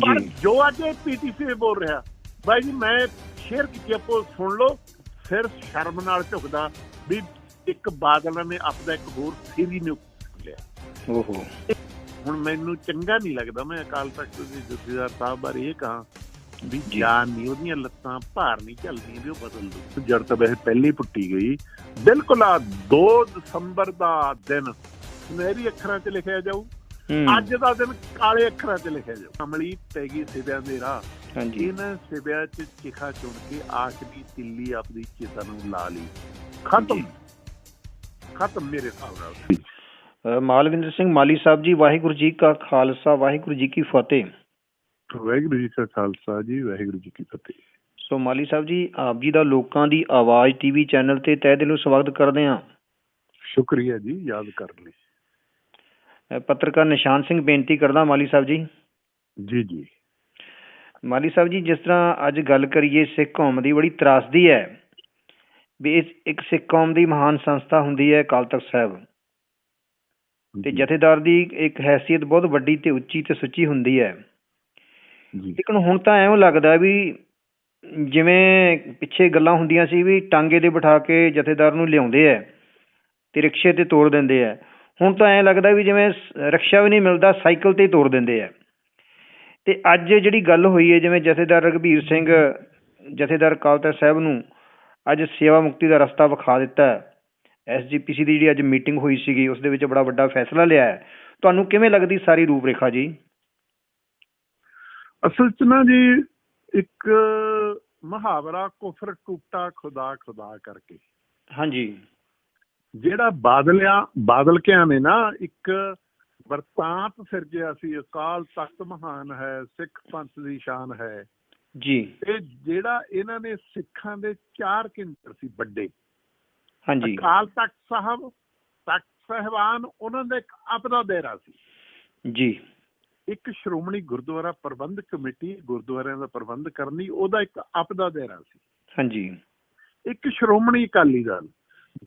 ਪਰ ਜੀ ਅੱਜ ਪੀਟੀਸੀ ਬੋਲ ਰਿਹਾ ਬਾਈ ਜੀ ਮੈਂ ਸ਼ੇਅਰ ਕੀਤੀ ਆਪੋ ਸੁਣ ਲਓ। ਫਿਰ ਸ਼ਰਮ ਨਾਲ ਝੁਕਦਾ ਵੀ ਇੱਕ ਬਾਦਲ ਨੇ ਆਪਦਾ ਇੱਕ ਹੋਰ ਫੇਰੀ ਨੂੰ ਲਿਆ। ਓਹੋ। ਹੁਣ ਮੈਨੂੰ ਚੰਗਾ ਨਹੀਂ ਲੱਗਦਾ ਮੈਂ ਅਕਾਲ ਤਖਤ ਦੇ ਜਥੇਦਾਰ ਸਾਹਿਬ ਬਾਰੇ ਇਹ ਕਹਾਂ ਵੀ। ਜਾਨ ਨਹੀਂ ਉਹਦੀਆਂ ਲੱਤਾਂ ਭਾਰ ਨਹੀਂ ਚੱਲਦੀਆਂ ਵੀ ਉਹ ਬਦਲ ਦੂ। ਜੜ ਤਾਂ ਵੈਸੇ ਪਹਿਲੇ ਪੁੱਟੀ ਗਈ। ਬਿਲਕੁਲ ਆ 2 ਦਸੰਬਰ ਦਾ ਦਿਨ ਸੁਨਹਿਰੀ ਅੱਖਰਾਂ 'ਚ ਲਿਖਿਆ ਜਾਊ। ਅੱਜ ਦਾ ਦਿਨ ਕਾਲੇ ਅੱਖਰਾਂ 'ਚ ਲਿਖਿਆ ਜਾਊ। ਅਮਲੀ ਪੈ ਗਈ ਸਿਵਿਆਂ ਦੇ ਰਾਹ। ਹਾਂਜੀ। ਇਹਨਾਂ ਸਿਵਿਆਂ 'ਚ ਚਿਖਾ ਚੁਣ ਕੇ ਆਖਰੀ ਤਿੱਲੀ ਆਪਣੀ ਚੇਤਾ ਨੂੰ ਲਾ ਲਈ। ਖਤਮ। ਖਤਮ ਮੇਰੇ ਹਿਸਾਬ ਨਾਲ। ਮਾਲਵਿੰਦਰ ਸਿੰਘ ਮਾਲੀ ਸਾਹਿਬ ਜੀ ਵਾਹਿਗੁਰੂ ਜੀ ਕਾ ਖਾਲਸਾ ਵਾਹਿਗੁਰੂ ਜੀ ਕੀ ਫਤਿਹ। ਵਾਹਿਗੁਰੂ ਜੀ ਕਾ ਖਾਲਸਾ ਜੀ ਵਾਹਿਗੁਰੂ ਜੀ ਕੀ ਫਤਿਹ। ਸੋ ਮਾਲੀ ਸਾਹਿਬ ਜੀ ਆਪ ਜੀ ਦਾ ਲੋਕਾਂ ਦੀ ਆਵਾਜ਼ ਟੀਵੀ ਚੈਨਲ ਤੇ ਤਹਿ ਦਿਲੋਂ ਸਵਾਗਤ ਕਰਦੇ ਹਾਂ। ਸ਼ੁਕਰੀਆ ਜੀ ਯਾਦ ਕਰਨ ਲਈ। ਪੱਤਰਕਾਰ ਨਿਸ਼ਾਨ ਸਿੰਘ ਬੇਨਤੀ ਕਰਦਾ ਮਾਲੀ ਸਾਹਿਬ ਜੀ। ਜੀ ਜੀ। ਮਾਲੀ ਸਾਹਿਬ ਜੀ ਜਿਸ ਤਰ੍ਹਾਂ ਅੱਜ ਗੱਲ ਕਰੀਏ ਸਿੱਖ ਕੌਮ ਦੀ ਬੜੀ ਤਰਾਸਦੀ ਹੈ। ਵੀ ਇਸ ਇੱਕ ਸਿੱਖ ਕੌਮ ਦੀ ਮਹਾਨ ਸੰਸਥਾ ਹੁੰਦੀ ਹੈ ਅਕਾਲ ਤਖਤ ਸਾਹਿਬ। ਤੇ ਜਥੇਦਾਰ ਦੀ ਇੱਕ ਹੈਸੀਅਤ ਬਹੁਤ ਵੱਡੀ ਤੇ ਉੱਚੀ ਤੇ ਸੁੱਚੀ ਹੁੰਦੀ ਹੈ। ਜੀ। ਲੇਕਿਨ ਹੁਣ ਤਾਂ ਐਵੇਂ ਲੱਗਦਾ ਵੀ ਜਿਵੇਂ ਪਿੱਛੇ ਗੱਲਾਂ ਹੁੰਦੀਆਂ ਸੀ ਵੀ ਟਾਂਗੇ ਤੇ ਬਿਠਾ ਕੇ ਜਥੇਦਾਰ ਨੂੰ ਲਿਆਉਂਦੇ ਐ ਤੇ ਰਿਕਸ਼ੇ ਤੇ ਤੋੜ ਦਿੰਦੇ ਐ ਹੁਣ ਤਾਂ ਐਂ ਲੱਗਦਾ ਵੀ ਜਿਵੇਂ ਰਿਕਸ਼ਾ ਵੀ ਨਹੀਂ ਮਿਲਦਾ ਸਾਈਕਲ ਤੇ ਤੋੜ ਦਿੰਦੇ ਐ ਤੇ ਅੱਜ ਜਿਹੜੀ ਗੱਲ ਹੋਈ ਹੈ ਜਿਵੇਂ ਜਥੇਦਾਰ ਰਘਬੀਰ ਸਿੰਘ ਜਥੇਦਾਰ ਅਕਾਲ ਤਖਤ ਸਾਹਿਬ ਨੂੰ ਅੱਜ ਸੇਵਾ ਮੁਕਤੀ ਦਾ ਰਸਤਾ ਵਿਖਾ ਦਿੱਤਾ ਐਸਜੀਪੀਸੀ ਦੀ ਜਿਹੜੀ ਅੱਜ ਮੀਟਿੰਗ ਹੋਈ ਸੀਗੀ ਉਸ ਦੇ ਵਿੱਚ ਬੜਾ ਵੱਡਾ ਫੈਸਲਾ ਲਿਆ ਤੁਹਾਨੂੰ ਕਿਵੇਂ ਲੱਗਦੀ ਸਾਰੀ ਰੂਪਰੇਖਾ ਜੀ? ਅਸਲ ਚ ਨਾ ਜੀ ਇੱਕ ਮੁਹਾਵਰਾ ਕੁਫਰ ਟੂਟਾ ਖੁਦਾ ਖੁਦਾ ਕਰਕੇ। ਹਾਂਜੀ। ਜਿਹੜਾ ਬਾਦਲਿਆਂ ਬਾਦਲ ਕਿਆਂ ਨੇ ਨਾ ਇੱਕ ਵਰਤਾਂਤ ਸਿਰਜਿਆ ਸੀ ਅਕਾਲ ਤਖਤ ਮਹਾਨ ਹੈ ਸਿੱਖ ਪੰਥ ਦੀ ਸ਼ਾਨ ਹੈ। ਜੀ। ਇਹ ਜਿਹੜਾ ਇਹਨਾਂ ਨੇ ਸਿੱਖਾਂ ਦੇ ਚਾਰ ਕੇਂਦਰ ਸੀ ਵੱਡੇ। ਹਾਂਜੀ। ਅਕਾਲ ਤਖਤ ਸਾਹਿਬ ਤਖਤ ਸਹਿਬਾਨ ਉਹਨਾਂ ਦਾ ਇੱਕ ਆਪਦਾ ਡੇਰਾ ਸੀ। ਜੀ। ਇੱਕ ਸ਼੍ਰੋਮਣੀ ਗੁਰਦੁਆਰਾ ਪ੍ਰਬੰਧਕ ਕਮੇਟੀ ਗੁਰਦੁਆਰਿਆਂ ਦਾ ਪ੍ਰਬੰਧ ਕਰਨੀ ਉਹਦਾ ਇੱਕ ਆਪਦਾ ਦਾਇਰਾ ਸੀ। ਹਾਂਜੀ। ਇੱਕ ਸ਼੍ਰੋਮਣੀ ਅਕਾਲੀ ਦਲ।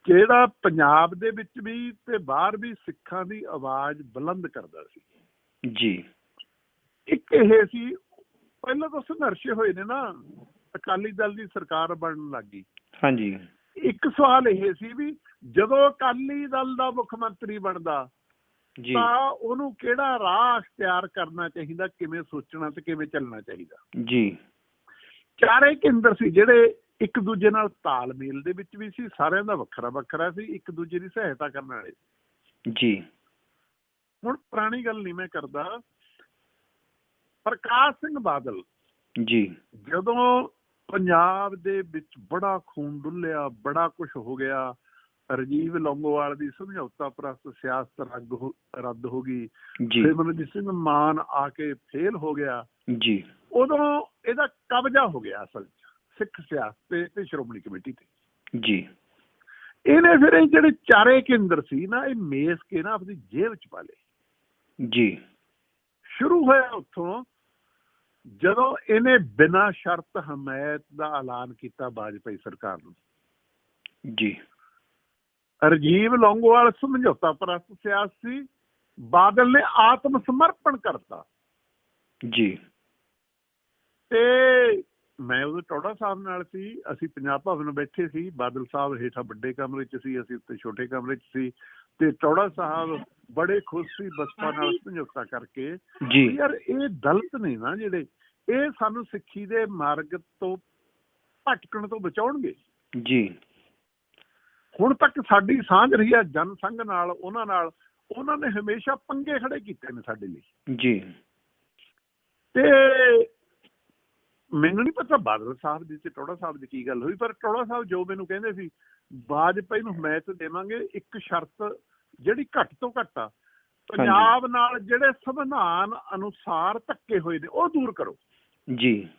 ਜਿਹੜਾ ਪੰਜਾਬ ਦੇ ਵਿੱਚ ਵੀ ਤੇ ਬਾਹਰ ਵੀ ਸਿੱਖਾਂ ਦੀ ਆਵਾਜ਼ ਬੁਲੰਦ ਕਰਦਾ ਸੀ। ਜੀ। ਇੱਕ ਇਹ ਸੀ ਪਹਿਲਾਂ ਤਾਂ ਸੰਘਰਸ਼ ਹੋਏ ਨੇ ਨਾ ਅਕਾਲੀ ਦਲ ਦੀ ਸਰਕਾਰ ਬਣਨ ਲੱਗੀ ਹਾਂਜੀ। ਇੱਕ ਸਵਾਲ ਇਹ ਸੀ ਵੀ ਜਦੋਂ ਅਕਾਲੀ ਦਲ ਦਾ ਮੁੱਖ ਮੰਤਰੀ ਬਣਦਾ ਜੀ। ਤਾਂ ਉਹਨੂੰ ਕਿਹੜਾ ਰਾਹ ਅਖਤਿਆਰ ਕਰਨਾ ਚਾਹੀਦਾ ਕਿਵੇਂ ਸੋਚਣਾ ਤੇ ਕਿਵੇਂ ਚੱਲਣਾ ਚਾਹੀਦਾ? ਜੀ। ਚਾਰੇ ਕੇਂਦਰ ਸੀ ਜਿਹੜੇ ਇੱਕ ਦੂਜੇ ਨਾਲ ਤਾਲਮੇਲ ਦੇ ਵਿੱਚ ਵੀ ਸੀ ਸਾਰਿਆਂ ਦਾ ਵੱਖਰਾ ਵੱਖਰਾ ਸੀ ਇੱਕ ਦੂਜੇ ਦੀ ਸਹਾਇਤਾ ਕਰਨ ਵਾਲੇ ਜੀ। ਹੁਣ ਪੁਰਾਣੀ ਗੱਲ ਨਹੀਂ ਮੈਂ ਕਰਦਾ। ਪ੍ਰਕਾਸ਼ ਸਿੰਘ ਬਾਦਲ ਜੀ। ਜਦੋਂ ਪੰਜਾਬ ਦੇ ਵਿੱਚ ਬੜਾ ਖੂਨ ਡੁੱਲਿਆ ਬੜਾ ਕੁਝ ਹੋ ਗਿਆ ਰਜੀਵ ਲੌਂਗੋਵਾਲ ਦੀ ਸਮਝੌਤਾ ਪ੍ਰਸਤ ਸਿਆਸਤ ਰੱਦ ਰੱਦ ਹੋ ਗਈ ਜੀ। ਸਿਮਰਨਜੀਤ ਸਿੰਘ ਮਾਨ ਆ ਕੇ ਫੇਲ ਹੋ ਗਿਆ। ਜੀ। ਉਦੋਂ ਇਹਦਾ ਕਬਜ਼ਾ ਹੋ ਗਿਆ ਅਸਲ 'ਚ। ਸਿੱਖ ਸਿਆਸਤ ਤੇ ਸ਼੍ਰੋਮਣੀ ਕਮੇਟੀ ਤੇ। ਜੀ। ਇਹਨੇ ਫਿਰ ਇਹ ਜਿਹੜੇ ਚਾਰੇ ਕੇਂਦਰ ਸੀ ਨਾ ਇਹ ਮੇਸ ਕੇ ਨਾ ਆਪਣੀ ਜੇਬ 'ਚ ਪਾ ਲਏ। ਜੀ। ਸ਼ੁਰੂ ਹੋਇਆ ਉੱਥੋਂ ਜਦੋਂ ਇਹਨੇ ਬਿਨਾਂ ਸ਼ਰਤ ਹਮਾਇਤ ਦਾ ਐਲਾਨ ਕੀਤਾ ਬਾਜਪਾਈ ਸਰਕਾਰ ਨੂੰ। ਜੀ। ਰਜੀਵ ਲੌਂਗੋਵਾਲ ਸਮਝੌਤਾ ਪ੍ਰਸਤ ਸਿਆਸੀ ਬਾਦਲ ਨੇ ਆਤਮ ਸਮਰਪਣ ਕਰਤਾ। ਜੀ। ਤੇ ਮੈਂ ਉਹਦੇ ਟੌੜਾ ਸਾਹਿਬ ਨਾਲ ਸੀ ਅਸੀਂ ਪੰਜਾਬ ਭਵਨ ਬੈਠੇ ਸੀ ਬਾਦਲ ਸਾਹਿਬ ਹੇਠਾਂ ਵੱਡੇ ਕਮਰੇ 'ਚ ਸੀ ਅਸੀਂ ਉੱਤੇ ਛੋਟੇ ਕਮਰੇ 'ਚ ਸੀ ਤੇ ਟੌੜਾ ਸਾਹਿਬ ਬੜੇ ਖੁਸ਼ ਸੀ ਬਸਪਾ ਨਾਲ ਸਮਝੌਤਾ ਕਰਕੇ। ਜੀ। ਯਾਰ ਇਹ ਦਲਿਤ ਨੇ ਨਾ ਜਿਹੜੇ ਇਹ ਸਾਨੂੰ ਸਿੱਖੀ ਦੇ ਮਾਰਗ ਤੋਂ ਭਟਕਣ ਤੋਂ ਬਚਾਉਣਗੇ। ਜੀ। ਹੁਣ ਤੱਕ ਸਾਡੀ ਸਾਂਝ ਰਹੀ ਹੈ ਜਨ ਸੰਘ ਨਾਲ ਉਹਨਾਂ ਨਾਲ ਉਹਨਾਂ ਨੇ ਹਮੇਸ਼ਾ ਪੰਗੇ ਖੜੇ ਕੀਤੇ ਨੇ ਸਾਡੇ ਲਈ। ਜੀ। ਤੇ ਮੈਨੂੰ ਨਹੀਂ ਪਤਾ ਬਾਦਲ ਸਾਹਿਬ ਦੀ ਤੇ ਟੋੜਾ ਸਾਹਿਬ ਦੀ ਕੀ ਗੱਲ ਹੋਈ ਪਰ ਟੋੜਾ ਸਾਹਿਬ ਜੋ ਮੈਨੂੰ ਕਹਿੰਦੇ ਸੀ ਬਾਜਪਾਈ ਨੂੰ ਹਮਾਇਤ ਦੇਵਾਂਗੇ ਇੱਕ ਸ਼ਰਤ ਜਿਹੜੀ ਘੱਟ ਤੋਂ ਘੱਟ ਆ ਪੰਜਾਬ ਨਾਲ ਜਿਹੜੇ ਸੰਵਿਧਾਨ ਅਨੁਸਾਰ ਧੱਕੇ ਹੋਏ ਨੇ ਉਹ ਦੂਰ ਕਰੋ। ਜੀ।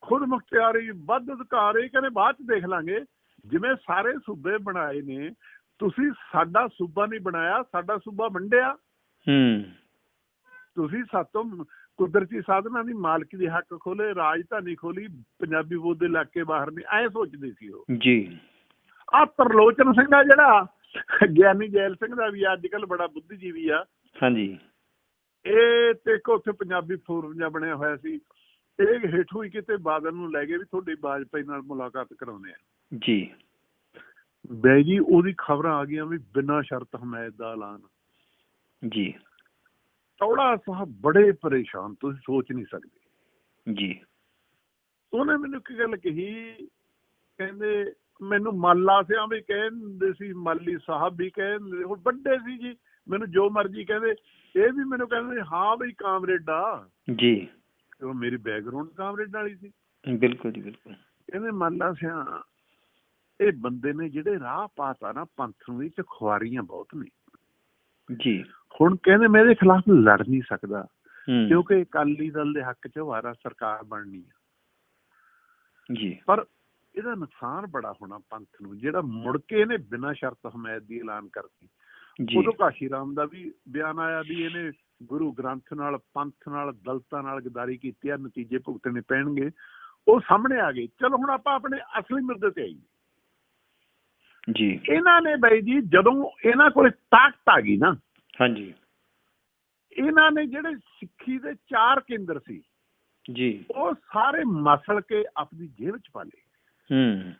ਖੁਦ ਮੁਖਤਿਆਰੀ ਵੱਧ ਅਧਿਕਾਰ ਇਹ ਕਹਿੰਦੇ ਬਾਅਦ ਚ ਦੇਖ ਲਾਂਗੇ ਜਿਵੇਂ ਸਾਰੇ ਸੂਬੇ ਬਣਾਏ ਨੇ ਤੁਸੀਂ ਸਾਡਾ ਸੂਬਾ ਨਹੀਂ ਬਣਾਇਆ ਸਾਡਾ ਸੂਬਾ ਵੰਡਿਆ। ਹੂੰ। ਤੁਸੀਂ ਸਾਤੋਂ ਕੁਦਰਤੀ ਸਾਧਨਾਂ ਦੀ ਮਾਲਕੀ ਦੇ ਹੱਕ ਖੋਲੇ ਰਾਜਧਾਨੀ ਖੋਲੀ ਪੰਜਾਬੀ ਬੋਲਦੇ ਇਲਾਕੇ ਬਾਹਰ ਨਹੀਂ ਐ ਸੋਚਦੇ ਸੀ ਉਹ। ਜੀ। ਆ ਤਰਲੋਚਨ ਸਿੰਘ ਆ ਜਿਹੜਾ ਗਿਆਨੀ ਜੈਲ ਸਿੰਘ ਦਾ ਵੀ ਅੱਜ ਕੱਲ ਬੜਾ ਬੁੱਧੀਜੀਵੀ ਆ। ਹਾਂਜੀ। ਇਹ ਤੇ ਉੱਥੇ ਪੰਜਾਬੀ ਫੋਰਮ ਜਿਹਾ ਬਣਿਆ ਹੋਇਆ ਸੀ। ਇਹ ਹੇਠੋਂ ਹੀ ਕਿਤੇ ਬਾਦਲ ਨੂੰ ਲੈ ਗਏ ਵੀ ਤੁਹਾਡੀ ਬਾਜਪਾਈ ਨਾਲ ਮੁਲਾਕਾਤ ਕਰਾਉਂਦੇ ਆ। ਜੀ। ਬਈ ਜੀ ਉਹਦੀ ਖਬਰਾਂ ਆ ਗਈਆਂ ਵੀ ਬਿਨਾਂ ਸ਼ਰਤ ਹਮਾਇਤ ਦਾ ਐਲਾਨ। ਜੀ। ਟੌੜਾ ਸਾਹਿਬ ਬੜੇ ਪਰੇਸ਼ਾਨ ਤੁਸੀਂ ਸੋਚ ਨਹੀਂ ਸਕਦੇ। ਜੀ। ਉਹਨੇ ਮੈਨੂੰ ਇੱਕ ਗੱਲ ਕਹੀ ਕਹਿੰਦੇ ਮੈਨੂੰ ਮਾਲਾ ਸਿਆਂ ਵੀ ਕਹਿੰਦੇ ਸੀ ਮਾਲੀ ਸਾਹਿਬ ਵੀ ਕਹਿੰਦੇ ਹੁਣ ਵੱਡੇ ਸੀ ਜੀ ਮੈਨੂੰ ਜੋ ਮਰਜ਼ੀ ਕਹਿੰਦੇ ਇਹ ਵੀ ਮੈਨੂੰ ਕਹਿੰਦੇ ਹਾਂ ਬਈ ਕਾਮਰੇਡ। ਜੀ। ਉਹ ਮੇਰੀ ਬੈਕਗ੍ਰਾਉਂਡ ਕਾਮਰੇਡ ਵਾਲੀ ਸੀ। ਬਿਲਕੁਲ ਜੀ ਬਿਲਕੁਲ। ਕਹਿੰਦੇ ਮਾਲਾ ਸਿਆਂ ਇਹ ਬੰਦੇ ਨੇ ਜਿਹੜੇ ਰਾਹ ਪਾਤਾ ਨਾ ਪੰਥ ਨੂੰ ਇਹ ਚ ਖੁਆਰੀਆਂ ਬਹੁਤ ਨੇ। ਜੀ। ਹੁਣ ਕਹਿੰਦੇ ਮੈਂ ਇਹਦੇ ਖਿਲਾਫ ਲੜ ਨਹੀਂ ਸਕਦਾ ਕਿਉਂਕਿ ਅਕਾਲੀ ਦਲ ਦੇ ਹੱਕ 'ਚ ਵਾਰਾ ਸਰਕਾਰ ਬਣਨੀ ਹੈ ਜੀ। ਪਰ ਇਹਦਾ ਨੁਕਸਾਨ ਬੜਾ ਹੋਣਾ ਪੰਥ ਨੂੰ ਜਿਹੜਾ ਮੁੜ ਕੇ ਇਹਨੇ ਬਿਨਾਂ ਸ਼ਰਤ ਹਮਾਇਤ ਦੀ ਐਲਾਨ ਕਰਤੀ। ਜੀ। ਉਦੋਂ ਕਾਸ਼ੀ ਰਾਮ ਦਾ ਵੀ ਬਿਆਨ ਆਇਆ ਵੀ ਇਹਨੇ ਗੁਰੂ ਗ੍ਰੰਥ ਨਾਲ ਪੰਥ ਨਾਲ ਦਲਤਾਂ ਨਾਲ ਗਦਾਰੀ ਕੀਤੀ ਆ ਨਤੀਜੇ ਭੁਗਤਣੇ ਪੈਣਗੇ। ਉਹ ਸਾਹਮਣੇ ਆ ਗਏ। ਚਲੋ ਹੁਣ ਆਪਾਂ ਆਪਣੇ ਅਸਲੀ ਮੁੱਦੇ ਤੇ ਆਈਏ। ਜੀ। ਇਹਨਾਂ ਨੇ ਬਾਈ ਜੀ ਜਦੋਂ ਇਹਨਾਂ ਕੋਲੇ ਤਾਕਤ ਆ ਗਈ ਨਾ ਹਾਂਜੀ। ਇਹਨਾਂ ਨੇ ਜਿਹੜੇ ਸਿੱਖੀ ਦੇ ਚਾਰ ਕੇਂਦਰ ਸੀ ਜੀ। ਉਹ ਸਾਰੇ ਮਸਲ ਕੇ ਆਪਣੀ ਜੇਬ ਚ ਪਾ ਲਏ। ਹੂੰ।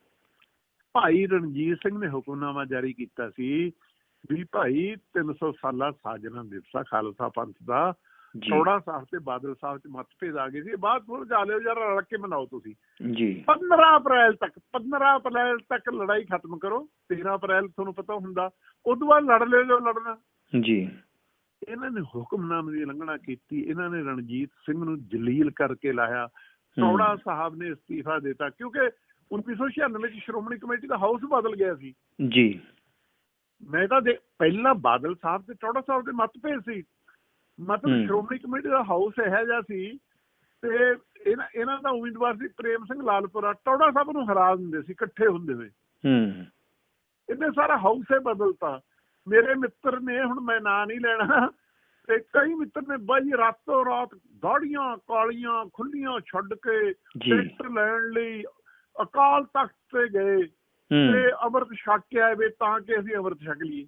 ਭਾਈ ਰਣਜੀਤ ਸਿੰਘ ਨੇ ਹੁਕਮਨਾਮਾ ਜਾਰੀ ਕੀਤਾ ਸੀ ਵੀ ਭਾਈ 300 ਸਾਲਾ ਸਾਜਨਾ ਦਿਵਸਾ ਖਾਲਸਾ ਪੰਥ ਦਾ। ਥੋੜਾ ਸਾਹਿਬ ਤੇ ਬਾਦਲ ਸਾਹਿਬ ਚ ਮਤਭੇਦ ਆ ਗਏ ਸੀ। ਬਾਅਦ ਥੋੜਾ ਜਾ ਲਿਓ ਜਰਾ ਰਲ ਕੇ ਮਨਾਓ ਤੁਸੀਂ। ਜੀ। 15 ਅਪ੍ਰੈਲ ਤੱਕ 15 ਅਪ੍ਰੈਲ ਤੱਕ ਲੜਾਈ ਖਤਮ ਕਰੋ 13 ਅਪ੍ਰੈਲ ਤੁਹਾਨੂੰ ਪਤਾ ਹੁੰਦਾ। ਉਦੋਂ ਬਾਅਦ ਲੜ ਲਿਓ ਜੋ ਲੜਨਾ। ਜੀ। ਇਹਨਾਂ ਨੇ ਹੁਕਮਨਾਮੇ ਦੀ ਉਲੰਘਣਾ ਕੀਤੀ। ਇਹਨਾਂ ਨੇ ਰਣਜੀਤ ਸਿੰਘ ਨੂੰ ਜਲੀਲ ਕਰਕੇ ਲਾਇਆ। ਟੌੜਾ ਸਾਹਿਬ ਨੇ ਅਸਤੀਫਾ ਦਿੱਤਾ ਕਿਉਂਕਿ 1996 ਚ ਸ਼੍ਰੋਮਣੀ ਕਮੇਟੀ ਦਾ ਹਾਊਸ ਬਦਲ ਗਿਆ ਸੀ। ਜੀ। ਮੈਂ ਤਾਂ ਪਹਿਲਾਂ ਬਾਦਲ ਸਾਹਿਬ ਤੇ ਟੌੜਾ ਸਾਹਿਬ ਦੇ ਮਤਭੇਦ ਸੀ। ਮਤਲਬ। ਸ਼੍ਰੋਮਣੀ ਕਮੇਟੀ ਦਾ ਹਾਊਸ ਇਹੋ ਜਿਹਾ ਸੀ ਤੇ ਇਹਨਾਂ ਇਹਨਾਂ ਦਾ ਉਮੀਦਵਾਰ ਸੀ ਪ੍ਰੇਮ ਸਿੰਘ ਲਾਲਪੁਰਾ। ਟੌੜਾ ਸਾਹਿਬ ਨੂੰ ਹਰਾ ਦਿੰਦੇ ਸੀ ਇਕੱਠੇ ਹੁੰਦੇ ਹੋਏ। ਹੂੰ। ਇਹਨੇ ਸਾਰਾ ਹਾਊਸ ਹੀ ਬਦਲਤਾ। ਮੇਰੇ ਮਿੱਤਰ ਨੇ ਹੁਣ ਮੈਂ ਨਾਂ ਨਹੀਂ ਲੈਣਾ। ਤੇ ਕਈ ਮਿੱਤਰ ਨੇ ਬਾਈ ਰਾਤੋਂ ਰਾਤ ਗਾੜੀਆਂ ਕਾਲੀਆਂ ਖੁੱਲੀਆਂ ਛੱਡ ਕੇ ਟਿਕਟ ਲੈਣ ਲਈ ਅਕਾਲ ਤਖਤ ਤੇ ਗਏ ਤੇ ਅਮਰਤ ਛਕ ਕੇ ਆਏ ਵੇ ਤਾਂ ਕਿ ਅਸੀਂ ਅਮਰਤ ਛਕ ਲਈਏ।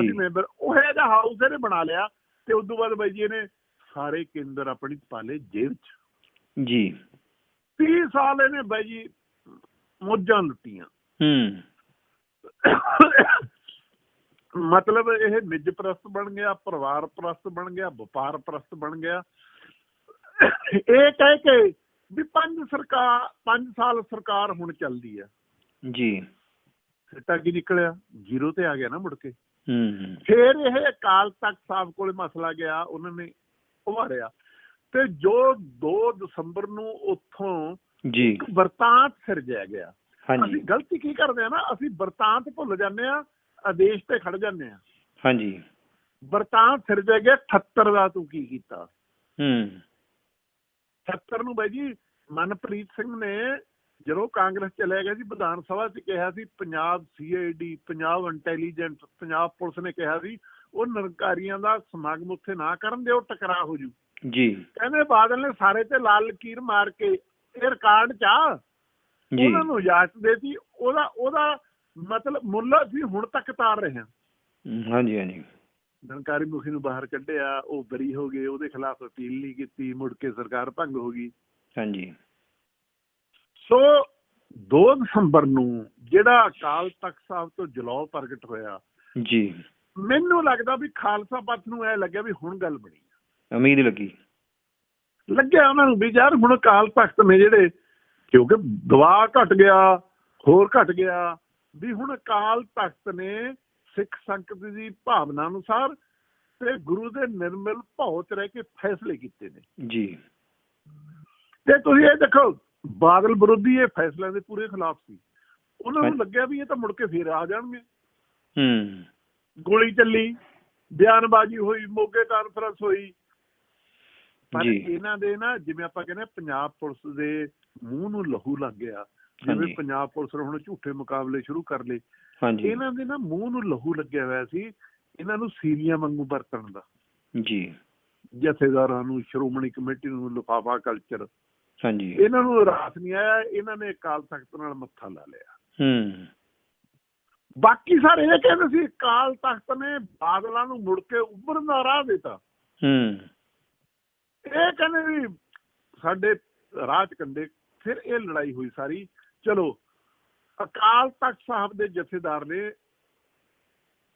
ਅਸੀਂ ਮੈਂਬਰ ਉਹ ਜਿਹਾ ਹਾਊਸ ਇਹਨੇ ਬਣਾ ਲਿਆ ਤੇ ਉਸ ਤੋਂ ਬਾਅਦ ਬਾਈ ਜੀ ਇਹਨੇ ਸਾਰੇ ਕੇਂਦਰ ਆਪਣੀ ਪਾਲੇ ਜੇਲ੍ਹ ਚ। ਜੀ। 30 ਸਾਲ ਇਹਨੇ ਬਾਈ ਜੀ ਮੋਜਾਂ ਲੁੱਟੀਆਂ। ਹੂੰ। ਮਤਲਬ ਇਹ ਨਿੱਜ ਪ੍ਰਸਤ ਬਣ ਗਿਆ ਪਰਿਵਾਰ ਪ੍ਰਸਤ ਬਣ ਗਿਆ ਵਪਾਰ ਪ੍ਰਸਤ ਬਣ ਗਿਆ। ਇਹ ਕਹਿ ਕੇ ਵੀ ਪੰਜ ਸਰਕਾਰ ਪੰਜ ਸਾਲ ਸਰਕਾਰ ਹੁਣ ਚੱਲਦੀ ਆ। ਜੀ। ਸਿੱਟਾ ਕੀ ਨਿਕਲਿਆ? ਜ਼ੀਰੋ ਤੇ ਆ ਗਿਆ ਨਾ ਮੁੜ ਕੇ। ਹੂੰ ਫਿਰ ਇਹ ਅਕਾਲ ਤਖਤ ਸਾਹਿਬ ਕੋਲੇ ਮਸਲਾ ਗਿਆ ਉਹਨਾਂ ਨੇ ਉਭਾਰਿਆ। ਤੇ ਜੋ 2 ਦਸੰਬਰ ਨੂੰ ਉੱਥੋਂ ਜੀ। ਵਰਤਾਂਤ ਸਿਰਜਿਆ ਗਿਆ। ਹਾਂਜੀ। ਅਸੀਂ ਗਲਤੀ ਕੀ ਕਰਦੇ ਆ ਨਾ ਅਸੀਂ ਵਰਤਾਂਤ ਭੁੱਲ ਜਾਂਦੇ ਆ ਆਦੇਸ਼ ਤੇ ਖੜ ਜਾਂਦੇ ਆ। ਹਾਂਜੀ। ਵਰਤਾਂਤ ਸਿਰਜਿਆ ਗਿਆ 78 ਦਾ ਤੂੰ ਕੀ ਕੀਤਾ? ਹੂੰ। 78 ਨੂੰ ਬਾਈ ਜੀ ਮਨਪ੍ਰੀਤ ਸਿੰਘ ਨੇ ਜਦੋਂ ਕਾਂਗਰਸ ਚਲੇ ਗਿਆ ਸੀ ਵਿਧਾਨ ਸਭਾ 'ਚ ਕਿਹਾ ਸੀ Punjab CID Punjab intelligence Punjab police ਨੇ ਕਿਹਾ ਸੀ ਉਹ ਨਿਰੰਕਾਰੀਆਂ ਦਾ ਸਮਾਗਮ ਉੱਥੇ ਨਾ ਕਰਨ ਦਿਓ ਟਕਰਾਅ ਹੋ ਜੂ। ਜੀ। ਕਹਿੰਦੇ ਬਾਦਲ ਨੇ ਸਾਰੇ ਤੇ ਲਾਲ ਲਕੀਰ ਮਾਰ ਕੇ ਇਹ ਰਿਕਾਰਡ 'ਚ ਜੀ। ਉਹਨਾਂ ਨੂੰ ਇਜਾਜ਼ਤ ਦੇਤੀ ਉਹਦਾ ਉਹਦਾ ਮਤਲਬ ਮੁੱਲ ਅਸੀਂ ਹੁਣ ਤੱਕ ਤਾਰ ਰਹੇ ਹਾਂ। ਹਾਂਜੀ ਹਾਂਜੀ। ਨਿਰੰਕਾਰੀ ਮੁਖੀ ਨੂੰ ਬਾਹਰ ਕੱਢਿਆ ਉਹ ਬਰੀ ਹੋ ਗਏ ਉਹਦੇ ਖਿਲਾਫ ਅਪੀਲ ਨਹੀਂ ਕੀਤੀ ਮੁੜ ਕੇ ਸਰਕਾਰ ਭੰਗ ਹੋ ਗਈ। ਹਾਂਜੀ। ਸੋ 2 ਦਸੰਬਰ ਨੂੰ ਜਿਹੜਾ ਅਕਾਲ ਤਖਤ ਸਾਹਿਬ ਤੋਂ ਜਲਾਉ ਪ੍ਰਗਟ ਹੋਇਆ ਜੀ। ਮੈਨੂੰ ਲੱਗਦਾ ਵੀ ਖਾਲਸਾ ਪੰਥ ਨੂੰ ਐ ਲੱਗਿਆ ਵੀ ਹੁਣ ਗੱਲ ਬਣੀ। ਉਮੀਦ ਲੱਗੀ। ਲੱਗਿਆ ਉਹਨਾਂ ਨੂੰ ਵੀ ਯਾਰ ਹੁਣ ਅਕਾਲ ਤਖਤ ਨੇ ਜਿਹੜੇ ਕਿਉਂਕਿ ਦਵਾ ਘਟ ਗਿਆ ਹੋਰ ਘਟ ਗਿਆ ਵੀ ਹੁਣ ਅਕਾਲ ਤਖਤ ਨੇ ਸਿੱਖ ਸੰਗਤ ਦੀ ਭਾਵਨਾ ਅਨੁਸਾਰ ਤੇ ਗੁਰੂ ਦੇ ਨਿਰਮਲ ਭਾਉ ਚ ਰਹਿ ਕੇ ਫੈਸਲੇ ਕੀਤੇ ਨੇ। ਜੀ। ਤੇ ਤੁਸੀਂ ਇਹ ਦੇਖੋ ਬਾਦਲ ਵਿਰੋਧੀ ਇਹ ਫੈਸਲਿਆਂ ਦੇ ਪੂਰੇ ਖਿਲਾਫ ਸੀ। ਉਹਨਾਂ ਨੂੰ। ਲੱਗਿਆ ਵੀ ਇਹ ਤਾਂ ਮੁੜ ਕੇ ਫੇਰ ਆ ਜਾਣਗੇ। ਹੂੰ। ਗੋਲੀ ਚੱਲੀ ਬਿਆਨਬਾਜ਼ੀ ਹੋਈ ਮੋਗੇ ਕਾਨਫਰੰਸ ਹੋਈ। ਪਰ। ਇਹਨਾਂ ਦੇ ਨਾ ਜਿਵੇਂ ਆਪਾਂ ਕਹਿੰਦੇ ਪੰਜਾਬ ਪੁਲਿਸ ਦੇ ਮੂੰਹ ਨੂੰ ਲਹੂ ਲੱਗ ਗਿਆ। ਜਿਵੇਂ। ਪੰਜਾਬ ਪੁਲਿਸ ਨੇ ਹੁਣ ਝੂਠੇ ਮੁਕਾਬਲੇ ਸ਼ੁਰੂ ਕਰ ਲਏ। ਇਹਨਾਂ ਦੇ ਨਾ ਮੂੰਹ ਨੂੰ ਲਹੂ ਲੱਗਿਆ ਹੋਇਆ ਸੀ ਇਹਨਾਂ ਨੂੰ ਸੀਰੀਆਂ ਵਾਂਗੂ ਵਰਤਣ ਦਾ। ਜੀ। ਜਥੇਦਾਰਾਂ ਨੂੰ ਸ਼੍ਰੋਮਣੀ ਕਮੇਟੀ ਨੂੰ ਲਿਫਾਫਾ ਕਲਚਰ ਹਾਂਜੀ। ਇਹਨਾਂ ਨੂੰ ਰਾਸ ਨਹੀਂ ਆਇਆ ਇਹਨਾਂ ਨੇ ਅਕਾਲ ਤਖਤ ਨਾਲ ਮੱਥਾ ਲਾ ਲਿਆ। ਹੂੰ। ਬਾਕੀ ਸਾਰੇ ਇਹ ਕਹਿੰਦੇ ਸੀ ਅਕਾਲ ਤਖਤ ਨੇ ਬਾਦਲਾਂ ਨੂੰ ਮੁੜ ਕੇ ਉੱਭਰਨ ਦਾ ਰਾਹ ਦਿੱਤਾ। ਹੂੰ। ਇਹ ਕਹਿੰਦੇ ਵੀ ਸਾਡੇ ਰਾਹ ਚ ਕੰਡੇ ਫਿਰ ਇਹ ਲੜਾਈ ਹੋਈ ਸਾਰੀ। ਚਲੋ ਅਕਾਲ ਤਖਤ ਸਾਹਿਬ ਦੇ ਜਥੇਦਾਰ ਨੇ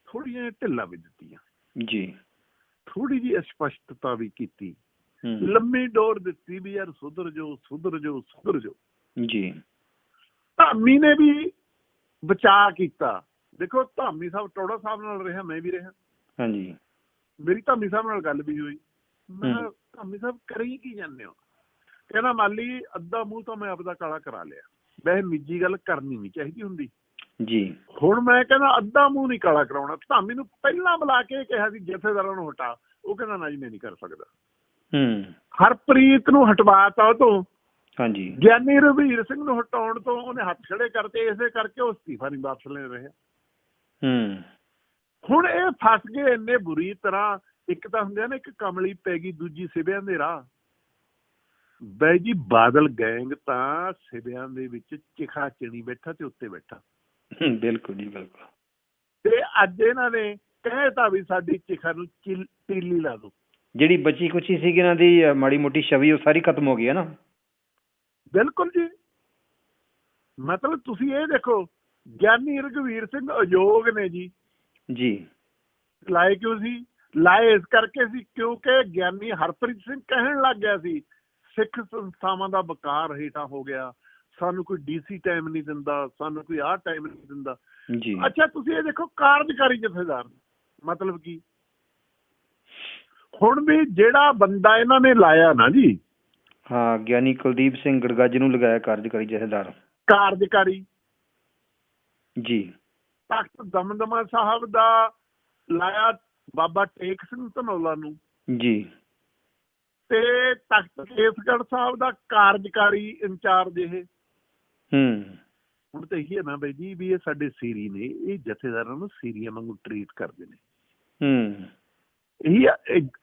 ਥੋੜੀਆਂ ਢਿੱਲਾਂ ਵੀ ਦਿੱਤੀਆਂ। ਜੀ। ਥੋੜੀ ਜਿਹੀ ਅਸਪਸ਼ਟਤਾ ਵੀ ਕੀਤੀ। ਲੰਮੀ ਡੋਰ ਦਿੱਤੀ ਵੀ ਯਾਰ ਸੁਧਰ ਜੋ ਸੁਧਰ ਜੋ ਸੁਧਰ ਜੋ ਜੀ। ਧਾਮੀ ਨੇ ਵੀ ਬਚਾ ਕੀਤਾ। ਦੇਖੋ ਧਾਮੀ ਸਾਹਿਬ ਟੋੜਾ ਸਾਹਿਬ ਨਾਲ ਰਿਹਾ ਮੈਂ ਵੀ ਰਿਹਾ। ਹਾਂਜੀ। ਮੇਰੀ ਧਾਮੀ ਸਾਹਿਬ ਨਾਲ ਗੱਲ ਵੀ ਹੋਈ। ਮੈਂ। ਧਾਮੀ ਸਾਹਿਬ ਕਰੀ ਕੀ ਜਾਂਦੇ ਹੋ? ਕਹਿੰਦਾ ਮਾਲੀ ਅੱਧਾ ਮੂੰਹ ਤਾਂ ਮੈਂ ਆਪਦਾ ਕਾਲਾ ਕਰਾ ਲਿਆ। ਵੈਸੇ ਨਿੱਜੀ ਗੱਲ ਕਰਨੀ ਨਹੀਂ ਚਾਹੀਦੀ ਹੁੰਦੀ। ਜੀ। ਹੁਣ ਮੈਂ ਕਹਿੰਦਾ ਅੱਧਾ ਮੂੰਹ ਨਹੀਂ ਕਾਲਾ ਕਰਾਉਣਾ। ਧਾਮੀ ਨੂੰ ਪਹਿਲਾਂ ਬੁਲਾ ਕੇ ਕਿਹਾ ਸੀ ਜਥੇਦਾਰਾਂ ਨੂੰ ਹਟਾ। ਉਹ ਕਹਿੰਦਾ ਨਾ ਜੀ ਮੈਂ ਨਹੀਂ ਕਰ ਸਕਦਾ। ਹੂੰ। ਹਰਪ੍ਰੀਤ ਨੂੰ ਹਟਵਾਤਾ ਉਹ ਤੋਂ ਹਾਂਜੀ। ਗਿਆਨੀ ਰਵੀਰ ਸਿੰਘ ਨੂੰ ਹਟਾਉਣ ਤੋਂ ਉਹਨੇ ਹੱਥ ਖੜੇ ਕਰਤੇ। ਇਸੇ ਕਰਕੇ ਉਹ ਅਸਤੀਫਾ ਨਹੀਂ ਵਾਪਸ ਲੈ ਰਿਹਾ। ਹੂੰ। ਹੁਣ ਇਹ ਫਸ ਗਏ ਇੰਨੇ ਬੁਰੀ ਤਰ੍ਹਾਂ। ਇੱਕ ਤਾਂ ਹੁੰਦੇ ਆ ਨਾ ਇੱਕ ਕਮਲੀ ਪੈ ਗਈ ਦੂਜੀ ਸਿਵਿਆਂ ਦੇ ਰਾਹ। ਬਈ ਜੀ ਬਾਦਲ ਗੈਂਗ ਤਾਂ ਸਿਵਿਆਂ ਦੇ ਵਿੱਚ ਚਿਖਾ ਚਿਣੀ ਬੈਠਾ ਤੇ ਉੱਤੇ ਬੈਠਾ। ਬਿਲਕੁਲ ਜੀ ਬਿਲਕੁਲ। ਤੇ ਅੱਜ ਇਹਨਾਂ ਨੇ ਕਹਿਤਾ ਵੀ ਸਾਡੀ ਚਿਖਾ ਨੂੰ ਤੀਲੀ ਲਾ ਦੋ। ਜਿਹੜੀ ਬਚੀ ਕੁਚੀ ਸੀਗੀ ਇਹਨਾਂ ਦੀ ਮਾੜੀ ਮੋਟੀ ਛਵੀ ਉਹ ਸਾਰੀ ਖਤਮ ਹੋ ਗਈ ਹੈ ਨਾ? ਬਿਲਕੁਲ ਜੀ। ਮਤਲਬ ਤੁਸੀਂ ਇਹ ਦੇਖੋ ਗਿਆਨੀ ਰਘਵੀਰ ਸਿੰਘ ਅਯੋਗ ਨੇ ਜੀ। ਜੀ। ਲਾਏ ਕਿਉਂ ਸੀ? ਲਾਏ ਇਸ ਕਰਕੇ ਸੀ ਕਿਉਂਕਿ ਗਿਆਨੀ ਹਰਪ੍ਰੀਤ ਸਿੰਘ ਕਹਿਣ ਲੱਗ ਗਿਆ ਸੀ ਸਿੱਖ ਸੰਸਥਾਵਾਂ ਦਾ ਵਕਾਰ ਹੇਠਾਂ ਹੋ ਗਿਆ। ਸਾਨੂੰ ਕੋਈ ਡੀਸੀ ਟਾਈਮ ਨਹੀਂ ਦਿੰਦਾ ਸਾਨੂੰ ਕੋਈ ਆਹ ਟਾਈਮ ਨਹੀਂ ਦਿੰਦਾ। ਜੀ। ਅੱਛਾ ਤੁਸੀਂ ਇਹ ਦੇਖੋ ਕਾਰਜਕਾਰੀ ਜਥੇਦਾਰ ਮਤਲਬ ਕੀ? ਹੁਣ ਵੀ ਜਿਹੜਾ ਬੰਦਾ ਇਹਨਾਂ ਨੇ ਲਾਇਆ ਨਾ ਜੀ ਹਾਂ ਗਿਆਨੀ ਕੁਲਦੀਪ ਸਿੰਘ ਗੜਗੱਜ ਨੂੰ ਲਗਾਇਆ ਕਾਰਜਕਾਰੀ ਜਥੇਦਾਰ। ਕਾਰਜਕਾਰੀ? ਜੀ। ਤਖਤ ਦਮਦਮਾ ਸਾਹਿਬ ਦਾ ਲਾਇਆ ਬਾਬਾ ਟੇਕ ਸਿੰਘ ਧਨੌਲਾ ਨੂੰ। ਜੀ। ਤੇ ਤਖਤ ਕੇਸਗੜ੍ਹ ਸਾਹਿਬ ਦਾ ਕਾਰਜਕਾਰੀ ਇੰਚਾਰਜ ਇਹ। ਹੂੰ। ਹੁਣ ਤਾਂ ਇਹੀ ਹੈ ਨਾ ਬਾਈ ਜੀ ਵੀ ਇਹ ਸਾਡੇ ਸੀਰੀ ਨੇ ਇਹ ਜਥੇਦਾਰਾਂ ਨੂੰ ਸੀਰੀਆਂ ਵਾਂਗੂ ਟਰੀਟ ਕਰਦੇ ਨੇ। ਹੂੰ। ਇਹੀ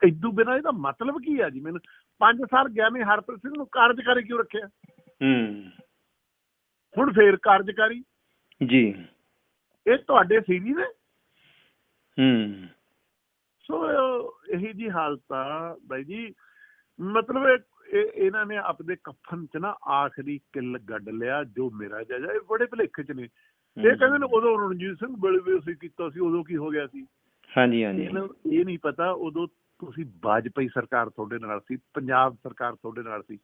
ਇਦੋਂ ਬਿਨਾਂ ਇਹਦਾ ਮਤਲਬ ਕੀ ਆ ਜੀ? ਮੈਨੂੰ ਪੰਜ ਸਾਲ ਗਿਆਨੀ ਹਰਪ੍ਰੀਤ ਸਿੰਘ ਨੂੰ ਕਾਰਜਕਾਰੀ ਕਿਉਂ ਰੱਖਿਆ? ਹੂੰ। ਹੁਣ ਫੇਰ ਕਾਰਜਕਾਰੀ? ਜੀ। ਇਹ ਤੁਹਾਡੇ ਸੀਰੀ ਨੇ? ਹੂੰ। ਸੋ ਇਹੀ ਜੀ ਹਾਲਤ ਆ ਬਾਈ ਜੀ। ਮਤਲਬ ਇਹ ਇਹ- ਇਹਨਾਂ ਨੇ ਆਪਦੇ ਕਫਨ ਚ ਨਾ ਆਖਰੀ ਕਿੱਲ ਗੱਡ ਲਿਆ ਜੋ ਮੇਰਾ ਜਾਜਾ ਇਹ ਬੜੇ ਭਲੇਖੇ ਚ ਨੇ। ਇਹ ਕਹਿੰਦੇ ਨੇ ਉਦੋਂ ਰਣਜੀਤ ਸਿੰਘ ਵੇਲੇ ਵੀ ਅਸੀਂ ਕੀਤਾ ਸੀ ਉਦੋਂ ਕੀ ਹੋ ਗਿਆ ਸੀ? ਹਾਂਜੀ ਹਾਂਜੀ। ਇਹ ਨਹੀਂ ਪਤਾ ਉਦੋਂ ਤੁਸੀਂ ਬਾਜਪਈ ਸਰਕਾਰ ਤੁਹਾਡੇ ਨਾਲ ਸੀ ਪੰਜਾਬ ਸਰਕਾਰ ਤੁਹਾਡੇ ਨਾਲ ਸੀ।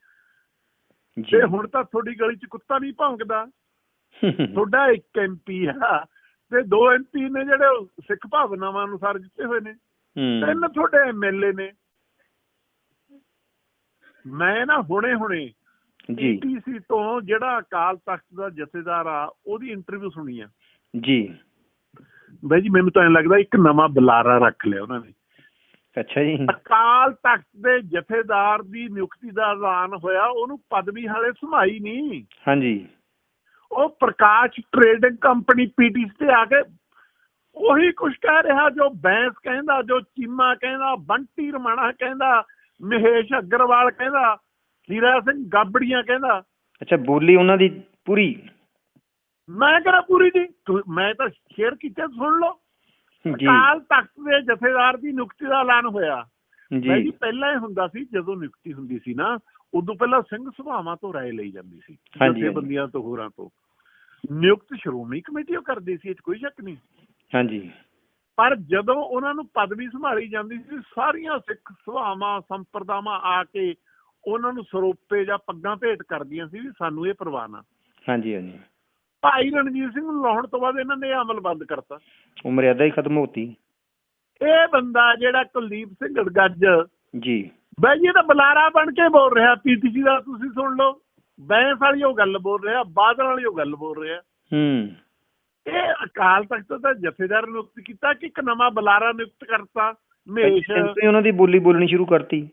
ਜੀ। ਤੇ ਹੁਣ ਤਾਂ ਤੁਹਾਡੀ ਗਲੀ 'ਚ ਕੁੱਤਾ ਨਹੀਂ ਭੌਂਕਦਾ। ਤੁਹਾਡਾ ਇੱਕ ਐਮਪੀ ਆ ਤੇ ਦੋ ਐਮਪੀ ਨੇ ਜਿਹੜੇ ਸਿੱਖ ਭਾਵਨਾਵਾਂ ਅਨੁਸਾਰ ਜਿੱਤੇ ਹੋਏ ਨੇ। ਤਿੰਨ ਤੁਹਾਡੇ ਐਮਐਲਏ ਨੇ। ਮੈਂ ਨਾ ਹੁਣੇ ਹੁਣੇ ਜੀ। ਪੀਟੀਸੀ ਤੋਂ ਜਿਹੜਾ ਅਕਾਲ ਤਖਤ ਦਾ ਜਥੇਦਾਰ ਆ ਉਹਦੀ ਇੰਟਰਵਿਊ ਸੁਣੀ ਆ। ਜੀ। ਬਾਈ ਜੀ ਮੈਨੂੰ ਤਾਂ ਐਂ ਲੱਗਦਾ ਇੱਕ ਨਵਾਂ ਬੁਲਾਰਾ ਰੱਖ ਲਿਆ ਉਹਨਾਂ ਨੇ। ਅੱਛਾ ਜੀ। ਅਕਾਲ ਤਖਤ ਦੇ ਜਥੇਦਾਰ ਦੀ ਨਿਯੁਕਤੀ ਦਾ ਐਲਾਨ ਹੋਇਆ ਉਹਨੂੰ ਪਦਵੀ ਹਾਲੇ ਸੰਭਾਈ ਨਹੀਂ। ਹਾਂਜੀ। ਉਹ ਪ੍ਰਕਾਸ਼ ਟ੍ਰੇਡਿੰਗ ਕੰਪਨੀ ਪੀਟੀਸੀ ਤੇ ਆ ਕੇ ਉਹੀ ਕੁਝ ਕਹਿ ਰਿਹਾ ਜੋ ਬੈਂਸ ਕਹਿੰਦਾ ਜੋ ਚੀਮਾ ਕਹਿੰਦਾ ਬੰਟੀ ਰਮਾਣਾ ਕਹਿੰਦਾ ਮਹੇਸ਼ ਅਗਰਵਾਲ ਕਹਿੰਦਾ ਹੀਰਾ ਸਿੰਘ ਗਾਬੜੀਆਂ ਕਹਿੰਦਾ। ਅੱਛਾ ਬੋਲੀ ਉਹਨਾਂ ਦੀ ਪੂਰੀ? ਮੈਂ ਕਿਹੜਾ ਪੂਰੀ ਤੂੰ- ਮੈਂ ਤਾਂ ਸ਼ੇਅਰ ਕੀਤਾ ਸੁਣ ਲਓ। ਜੀ। ਅਕਾਲ ਤਖਤ ਦੇ ਜਥੇਦਾਰ ਦੀ ਨਿਯੁਕਤੀ ਦਾ ਐਲਾਨ ਹੋਇਆ। ਮੈਂ ਜੀ ਜੀ ਪਹਿਲਾਂ ਇਹ ਹੁੰਦਾ ਸੀ ਜਦੋਂ ਨਿਯੁਕਤੀ ਹੁੰਦੀ ਸੀ ਨਾ ਉਦੋਂ ਪਹਿਲਾਂ ਸਿੰਘ ਸਭਾਵਾਂ ਤੋਂ ਰਾਏ ਲਈ ਜਾਂਦੀ ਸੀ ਜਥੇਬੰਦੀਆਂ ਤੋਂ ਹੋਰਾਂ ਤੋਂ। ਨਿਯੁਕਤ ਸ਼੍ਰੋਮਣੀ ਕਮੇਟੀ ਉਹ ਕਰਦੀ ਸੀ ਇਹ ਕੋਈ ਸ਼ੱਕ ਨਹੀਂ। ਹਾਂਜੀ। ਪਰ ਜਦੋਂ ਉਹਨਾਂ ਨੂੰ ਪਦਵੀ ਸੰਭਾਲੀ ਜਾਂਦੀ ਸੀ ਸਾਰੀਆਂ ਸਿੱਖ ਸਭਾਵਾਂ ਸੰਪਰਦਾਵਾਂ ਆ ਕੇ ਉਹਨਾਂ ਨੂੰ ਸਰੋਪੇ ਜਾਂ ਪੱਗਾਂ ਭੇਟ ਕਰਦੀਆਂ ਸੀ ਵੀ ਸਾਨੂੰ ਇਹ ਪ੍ਰਵਾਨ ਹਾਂਜੀ ਹਾਂਜੀ। ਭਾਈ ਰਣਜੀਤ ਸਿੰਘ ਨੂੰ ਲਾਉਣ ਤੋਂ ਬਾਅਦ ਇਹਨਾਂ ਨੇ ਅਮਲ ਬੰਦ ਕਰਤਾ। ਉਹ ਮਰਿਆਦਾ ਹੀ ਖਤਮ ਹੋਤੀ। ਇਹ ਬੰਦਾ ਜਿਹੜਾ ਕੁਲਦੀਪ ਸਿੰਘ ਗੜਗੱਜ ਜੀ। ਬਾਈ ਇਹ ਤਾਂ ਬੁਲਾਰਾ ਬਣ ਕੇ ਬੋਲ ਰਿਹਾ ਪੀਟੀਸੀ ਦਾ ਤੁਸੀਂ ਸੁਣ ਲਓ। ਬੈਂਸ ਵਾਲੀ ਉਹ ਗੱਲ ਬੋਲ ਰਿਹਾ ਬਾਦਲ ਵਾਲੀ ਉਹ ਗੱਲ ਬੋਲ ਰਿਹਾ। ਹੂੰ। ਇਹ ਅਕਾਲ ਤਖਤ ਦਾ ਜਥੇਦਾਰ ਨਿਯੁਕਤ ਕੀਤਾ ਕਿ ਇੱਕ ਨਵਾਂ ਬੁਲਾਰਾ ਨਿਯੁਕਤ ਕਰਤਾ? ਮਹੇਸ਼ ਉਹਨਾਂ ਦੀ ਬੋਲੀ ਬੋਲਣੀ ਸ਼ੁਰੂ ਕਰਤੀ।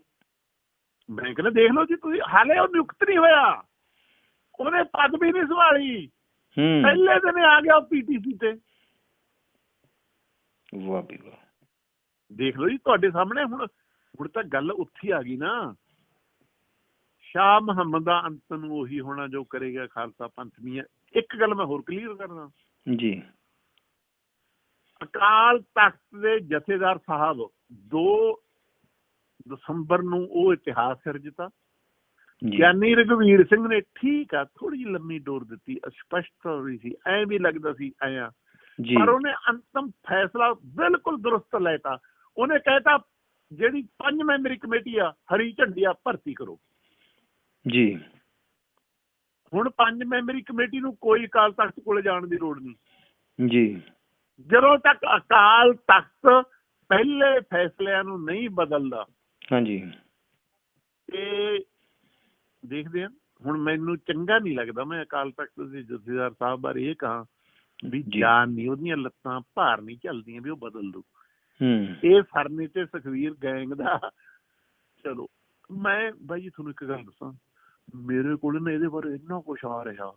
ਮੈਂ ਕਹਿੰਦਾ ਦੇਖ ਲਓ ਜੀ ਤੁਸੀਂ ਹਾਲੇ ਉਹ ਨਿਯੁਕਤ ਨਹੀਂ ਹੋਇਆ। ਉਹਨੇ ਪਦਵੀ ਨਹੀਂ ਸੰਭਾਲੀ। ਹੂੰ। ਪਹਿਲੇ ਦਿਨ ਆ ਗਿਆ ਪੀਟੀਸੀ ਤੇ। ਵਾਹ ਵੀ ਵਾਹ। ਦੇਖ ਲਓ ਜੀ ਤੁਹਾਡੇ ਸਾਹਮਣੇ ਹੁਣ ਹੁਣ ਤਾਂ ਗੱਲ ਉੱਥੇ ਆ ਗਈ ਨਾ। ਸ਼ਾਹ ਮੁਹੰਮਦ ਦਾ ਅੰਤ ਨੂੰ ਉਹੀ ਹੋਣਾ ਜੋ ਕਰੇਗਾ ਖਾਲਸਾ ਪੰਥ ਮੀਆਂ ਇੱਕ ਗੱਲ ਮੈਂ ਹੋਰ ਕਲੀਅਰ ਕਰਨਾ ਜੀ। ਅਕਾਲ ਤਖਤ ਦੇ ਜਥੇਦਾਰ ਸਾਹਿਬ ਦੋ ਦਸੰਬਰ ਨੂੰ ਉਹ ਇਤਿਹਾਸ ਸਿਰਜਤਾ। ਗਿਆਨੀ ਰਘਵੀਰ ਸਿੰਘ ਨੇ ਠੀਕ ਆ ਥੋੜੀ ਜਿਹੀ ਲੰਮੀ ਡੋਰ ਦਿੱਤੀ ਅਸਪਸ਼ਟ ਹੋ ਰਹੀ ਸੀ ਐ ਵੀ ਲੱਗਦਾ ਸੀ ਐ ਆ। ਜੀ। ਪਰ ਉਹਨੇ ਅੰਤਮ ਫੈਸਲਾ ਬਿਲਕੁਲ ਦਰੁਸਤ ਲੈਤਾ। ਉਹਨੇ ਕਹਿਤਾ ਜਿਹੜੀ ਪੰਜ ਮੈਂਬਰੀ ਕਮੇਟੀ ਆ ਹਰੀ ਝੰਡੀ ਆ ਭਰਤੀ ਕਰੋ। ਜੀ। ਹੁਣ ਪੰਜ ਮੈਂਬਰੀ ਕਮੇਟੀ ਨੂੰ ਕੋਈ ਅਕਾਲ ਤਖਤ ਕੋਲੇ ਜਾਣ ਦੀ ਲੋੜ ਨਹੀਂ। ਜੀ। ਜਦੋਂ ਤੱਕ ਅਕਾਲ ਤਖਤ ਪਹਿਲੇ ਫੈਸਲਿਆਂ ਨੂੰ ਨਹੀਂ ਬਦਲਦਾ ਹਾਂਜੀ। ਇਹ ਦੇਖਦੇ ਆ ਹੁਣ ਮੈਨੂੰ ਚੰਗਾ ਨਹੀਂ ਲੱਗਦਾ ਮੈਂ ਅਕਾਲ ਤਖਤ ਦੇ ਜਥੇਦਾਰ ਸਾਹਿਬ ਬਾਰੇ ਇਹ ਕਹਾਂ ਵੀ। ਜਾਨ ਨਹੀਂ ਉਹਦੀਆਂ ਲੱਤਾਂ ਭਾਰ ਨਹੀਂ ਚੱਲਦੀਆਂ ਵੀ ਉਹ ਬਦਲ ਦੂ। ਹੂੰ। ਇਹ ਸਰਨੀ ਤੇ ਸੁਖਵੀਰ ਗੈਂਗ ਦਾ ਚਲੋ ਮੈਂ ਬਾਈ ਜੀ ਤੁਹਾਨੂੰ ਇੱਕ ਗੱਲ ਦੱਸਾਂ। ਮੇਰੇ ਕੋਲ ਨਾ ਇਹਦੇ ਬਾਰੇ ਇੰਨਾ ਕੁਝ ਆ ਰਿਹਾ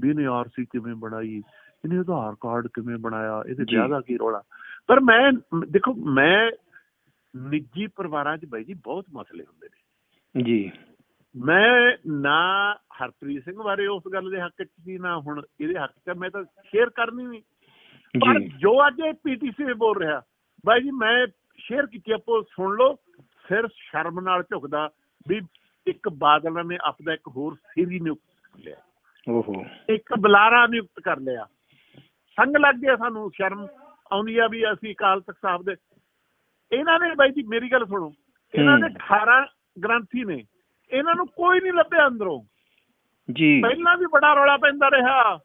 ਵੀ ਇਹਨੇ ਆਰਸੀ ਕਿਵੇਂ ਬਣਾਈ ਇਹਨੇ ਆਧਾਰ ਕਾਰਡ ਕਿਵੇਂ ਬਣਾਇਆ ਇਹਦੇ। ਵਿਆਹ ਦਾ ਕੀ ਰੌਲਾ। ਪਰ ਮੈਂ ਦੇਖੋ ਮੈਂ ਨਿੱਜੀ ਪਰਿਵਾਰਾਂ 'ਚ ਬਾਈ ਜੀ ਬਹੁਤ ਮਸਲੇ ਹੁੰਦੇ ਨੇ। ਜੀ। ਮੈਂ ਨਾ ਹਰਪ੍ਰੀਤ ਸਿੰਘ ਬਾਰੇ ਉਸ ਗੱਲ ਦੇ ਹੱਕ 'ਚ ਸੀ ਨਾ ਹੁਣ ਇਹਦੇ ਹੱਕ 'ਚ ਮੈਂ ਤਾਂ ਸ਼ੇਅਰ ਕਰਨੀ ਨਹੀਂ ਪਰ ਜੀ ਅੱਜ ਇਹ ਪੀਟੀਸੀ ਬੋਲ ਰਿਹਾ ਬਾਈ ਜੀ ਮੈਂ ਸ਼ੇਅਰ ਕੀਤੀ ਆਪੋ ਸੁਣ ਲਓ ਫਿਰ ਸ਼ਰਮ ਨਾਲ ਝੁਕਦਾ ਵੀ ਇੱਕ ਬਾਦਲ ਨੇ ਆਪਦਾ ਇੱਕ ਹੋਰ ਸੀਰੀ ਨਿਯੁਕਤ ਕਰ ਲਿਆ। ਓਹੋ। ਇੱਕ ਬੁਲਾਰਾ ਨਿਯੁਕਤ ਕਰ ਲਿਆ। ਸੰਗ ਲੱਗ ਗਿਆ ਸਾਨੂੰ ਸ਼ਰਮ। ਆਉਂਦੀ ਆ ਵੀ ਅਸੀਂ ਅਕਾਲ ਤਖਤ ਸਾਹਿਬ ਦੇ ਇਹਨਾਂ ਨੇ ਬਾਈ ਜੀ ਮੇਰੀ ਗੱਲ ਸੁਣੋ। ਇਹਨਾਂ ਦੇ ਹੂੰ। 18 ਗ੍ਰੰਥੀ ਨੇ। ਇਹਨਾਂ ਨੂੰ ਕੋਈ ਨਹੀਂ ਲੱਭਿਆ ਅੰਦਰੋਂ। ਜੀ। ਪਹਿਲਾਂ ਵੀ ਬੜਾ ਰੌਲਾ ਪੈਂਦਾ ਰਿਹਾ।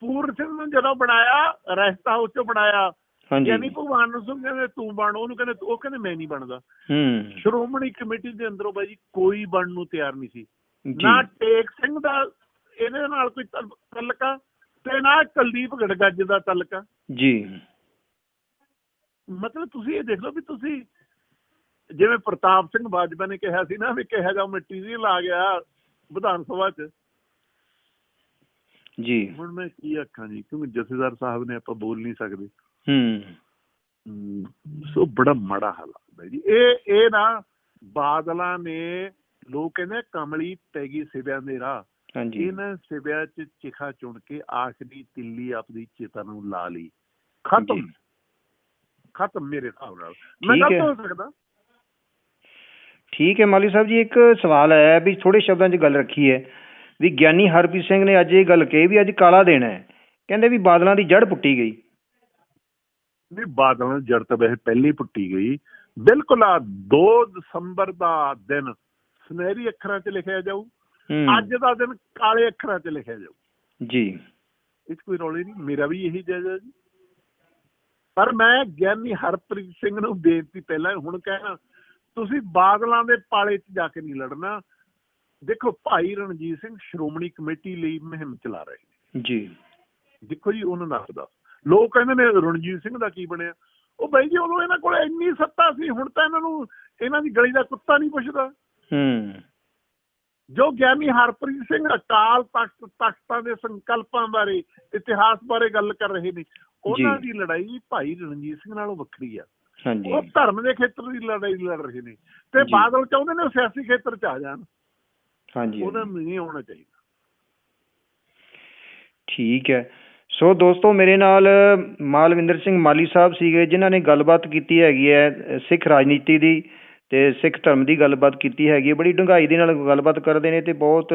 ਪੂਰਨ ਸਿੰਘ ਨੂੰ ਜਦੋਂ ਬਣਾਇਆ ਰੈਸਟ ਹਾਊਸ ਚੋਂ ਬਣਾਇਆ। ਯਾਨੀ ਭਗਵਾਨ ਨੂੰ ਸਿੰਘ ਕਹਿੰਦੇ ਤੂੰ ਬਣ ਉਹਨੂੰ ਕਹਿੰਦੇ ਉਹ ਕਹਿੰਦੇ ਮੈਂ ਨਹੀਂ ਬਣਦਾ। ਹੂੰ। ਸ਼੍ਰੋਮਣੀ ਕਮੇਟੀ ਦੇ ਅੰਦਰੋਂ ਬਾਈ ਜੀ ਕੋਈ ਬਣਨ ਨੂੰ ਤਿਆਰ ਨਹੀਂ ਸੀ। ਨਾ ਟੇਕ ਸਿੰਘ ਦਾ ਇਹਦੇ ਨਾਲ ਕੋਈ ਤਲ- ਤਲਕ ਤੇ ਨਾ ਕੁਲਦੀਪ ਗੜਗੱਜ ਦਾ ਤਲਕ। ਜੀ। ਮਤਲਬ ਤੁਸੀਂ ਇਹ ਦੇਖ ਲਓ ਵੀ ਤੁਸੀਂ ਜਿਵੇਂ ਪ੍ਰਤਾਪ ਸਿੰਘ ਬਾਜਵਾ ਨੇ ਕਿਹਾ ਸੀ ਨਾ ਵੀ ਕਿਹਾ ਜਾ ਮਟੀਰੀਅਲ ਆ ਗਿਆ ਵਿਧਾਨ ਸਭਾ 'ਚ। ਜੀ। ਹੁਣ ਮੈਂ ਕੀ ਆਖਾਂ ਜੀ ਕਿਉਂਕਿ ਜਥੇਦਾਰ ਸਾਹਿਬ ਨੇ ਆਪਾਂ ਬੋਲ ਨਹੀਂ ਸਕਦੇ। ਹੂੰ। ਸੋ ਬੜਾ ਮਾੜਾ ਹਾਲ ਹੈ ਜੀ। ਇਹ ਇਹ ਨਾ ਬਾਦਲਾਂ ਨੇ ਲੋਕ ਕਹਿੰਦੇ ਕਮਲੀ ਪੈ ਗਈ ਸਿਵਿਆਂ ਦੇ ਰਾਹ। ਹਾਂਜੀ। ਇਹਨਾਂ ਸਿਵਿਆਂ ਚ ਚਿਖਾ ਚੁਣ ਕੇ ਆਖਰੀ ਤਿੱਲੀ ਆਪਣੀ ਚਿਤਾ ਨੂੰ ਲਾ ਲਈ। ਖਤਮ। ਖਤਮ ਮੇਰੇ ਹਿਸਾਬ ਨਾਲ। ਮੈਂ ਗਲਤ ਹੈ। ਸਕਦਾ? ਠੀਕ ਹੈ ਮਾਲੀ ਸਾਹਿਬ ਜੀ ਇੱਕ ਸਵਾਲ ਹੈ ਵੀ ਥੋੜੇ ਸ਼ਬਦਾਂ 'ਚ ਗੱਲ ਰੱਖੀ ਹੈ। ਵੀ ਗਿਆਨੀ ਹਰਪ੍ਰੀਤ ਸਿੰਘ ਨੇ ਅੱਜ ਇਹ ਗੱਲ ਕਹੀ ਵੀ ਅੱਜ ਕਾਲਾ ਦਿਨ ਹੈ। ਕਹਿੰਦੇ ਵੀ ਬਾਦਲਾਂ ਦੀ ਜੜ ਪੁੱਟੀ ਗਈ। ਨਹੀਂ ਬਾਦਲਾਂ ਦੀ ਜੜ ਤਾਂ ਵੈਸੇ ਪਹਿਲੀ ਪੁੱਟੀ ਗਈ। ਬਿਲਕੁਲ ਆ 2 ਦਸੰਬਰ ਦਾ ਦਿਨ ਸੁਨਹਿਰੀ ਅੱਖਰਾਂ 'ਚ ਲਿਖਿਆ ਜਾਊ। ਅੱਜ ਦਾ ਦਿਨ ਕਾਲੇ ਅੱਖਰਾਂ 'ਚ ਲਿਖਿਆ ਜਾਊ। ਜੀ। 'ਚ ਕੋਈ ਰੌਲੇ ਨਹੀਂ ਮੇਰਾ ਵੀ ਇਹੀ ਜਾਇਜ਼ਾ ਜੀ। ਪਰ ਮੈਂ ਗਿਆਨੀ ਹਰਪ੍ਰੀਤ ਸਿੰਘ ਨੂੰ ਬੇਨਤੀ ਪਹਿਲਾਂ ਹੁਣ ਕਹਿਣਾ ਤੁਸੀਂ ਬਾਦਲਾਂ ਦੇ ਪਾਲੇ 'ਚ ਜਾ ਕੇ ਨਹੀਂ ਲੜਨਾ। ਦੇਖੋ ਭਾਈ ਰਣਜੀਤ ਸਿੰਘ ਸ਼੍ਰੋਮਣੀ ਕਮੇਟੀ ਲਈ ਮੁਹਿੰਮ ਚਲਾ ਰਹੇ ਨੇ। ਜੀ। ਦੇਖੋ ਜੀ ਉਹਨਾਂ ਦਾ ਲੋਕ ਕਹਿੰਦੇ ਨੇ ਰਣਜੀਤ ਸਿੰਘ ਦਾ ਕੀ ਬਣਿਆ? ਉਹ ਬਾਈ ਜੀ ਉਦੋਂ ਇਹਨਾਂ ਕੋਲ ਇੰਨੀ ਸੱਤਾ ਸੀ ਹੁਣ ਤਾਂ ਇਹਨਾਂ ਨੂੰ ਇਹਨਾਂ ਦੀ ਗਲੀ ਦਾ ਕੁੱਤਾ ਨਹੀਂ ਪੁੱਛਦਾ। ਹੂੰ। ਜੋ ਗਿਆਨੀ ਹਰਪ੍ਰੀਤ ਸਿੰਘ ਅਕਾਲ ਤਖਤ ਤਖਤਾਂ ਦੇ ਸੰਕਲਪਾਂ ਬਾਰੇ ਇਤਿਹਾਸ ਬਾਰੇ ਗੱਲ ਕਰ ਰਹੇ ਨੇ ਉਹਨਾਂ। ਦੀ ਲੜਾਈ ਭਾਈ ਰਣਜੀਤ ਸਿੰਘ ਨਾਲੋਂ ਵੱਖਰੀ ਆ। ਹਾਂਜੀ। ਉਹ ਧਰਮ ਦੇ ਖੇਤਰ ਦੀ ਲੜਾਈ ਲੜ ਰਹੇ ਨੇ ਤੇ। ਬਾਦਲ ਚਾਹੁੰਦੇ ਨੇ ਉਹ ਸਿਆਸੀ ਖੇਤਰ 'ਚ ਆ ਜਾਣ। ਹਾਂਜੀ। ਉਹਨਾਂ ਨੂੰ ਨਹੀਂ ਆਉਣਾ ਚਾਹੀਦਾ। ਠੀਕ ਹੈ। ਸੋ ਦੋਸਤੋ, ਮੇਰੇ ਨਾਲ ਮਾਲਵਿੰਦਰ ਸਿੰਘ ਮਾਲੀ ਸਾਹਿਬ ਸੀਗੇ, ਜਿਨ੍ਹਾਂ ਨੇ ਗੱਲਬਾਤ ਕੀਤੀ ਹੈਗੀ ਹੈ ਸਿੱਖ ਰਾਜਨੀਤੀ ਦੀ ਅਤੇ ਸਿੱਖ ਧਰਮ ਦੀ ਗੱਲਬਾਤ ਕੀਤੀ ਹੈਗੀ ਹੈ। ਬੜੀ ਡੂੰਘਾਈ ਦੇ ਨਾਲ ਗੱਲਬਾਤ ਕਰਦੇ ਨੇ ਅਤੇ ਬਹੁਤ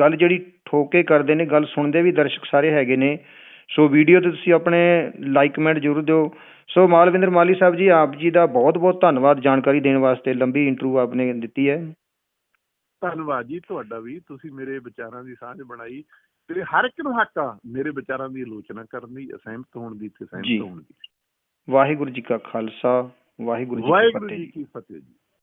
ਗੱਲ ਜਿਹੜੀ ਠੋਕ ਕੇ ਕਰਦੇ ਨੇ, ਗੱਲ ਸੁਣਦੇ ਵੀ ਦਰਸ਼ਕ ਸਾਰੇ ਹੈਗੇ ਨੇ। ਸੋ ਵੀਡੀਓ ਤੇ ਤੁਸੀਂ ਆਪਣੇ ਲਾਈਕ ਕਮੈਂਟ ਜ਼ਰੂਰ ਦਿਓ। ਸੋ ਮਾਲਵਿੰਦਰ ਮਾਲੀ ਸਾਹਿਬ ਜੀ, ਆਪ ਜੀ ਦਾ ਬਹੁਤ ਬਹੁਤ ਧੰਨਵਾਦ ਜਾਣਕਾਰੀ ਦੇਣ ਵਾਸਤੇ। ਲੰਬੀ ਇੰਟਰਵਿਊ ਆਪਨੇ ਦਿੱਤੀ ਹੈ। ਧੰਨਵਾਦ ਜੀ ਤੁਹਾਡਾ ਵੀ। ਤੁਸੀਂ ਮੇਰੇ ਵਿਚਾਰਾਂ ਦੀ ਸਾਂਝ ਬਣਾਈ। ਤੇ ਹਰ ਇੱਕ ਨੂੰ ਹੱਕ ਆ ਮੇਰੇ ਵਿਚਾਰਾਂ ਦੀ ਆਲੋਚਨਾ ਕਰਨ ਦੀ ਅਸਹਿਮਤ ਹੋਣ ਦੀ ਤੇ। ਸਹਿਮਤ ਹੋਣ ਦੀ। ਵਾਹਿਗੁਰੂ ਜੀ ਕਾ ਖਾਲਸਾ ਵਾਹਿਗੁਰੂ ਜੀ ਕੀ ਵਾਹਿਗੁਰੂ ਫਤਿਹ ਜੀ। ਕੀ ਫਤਿਹ ਜੀ।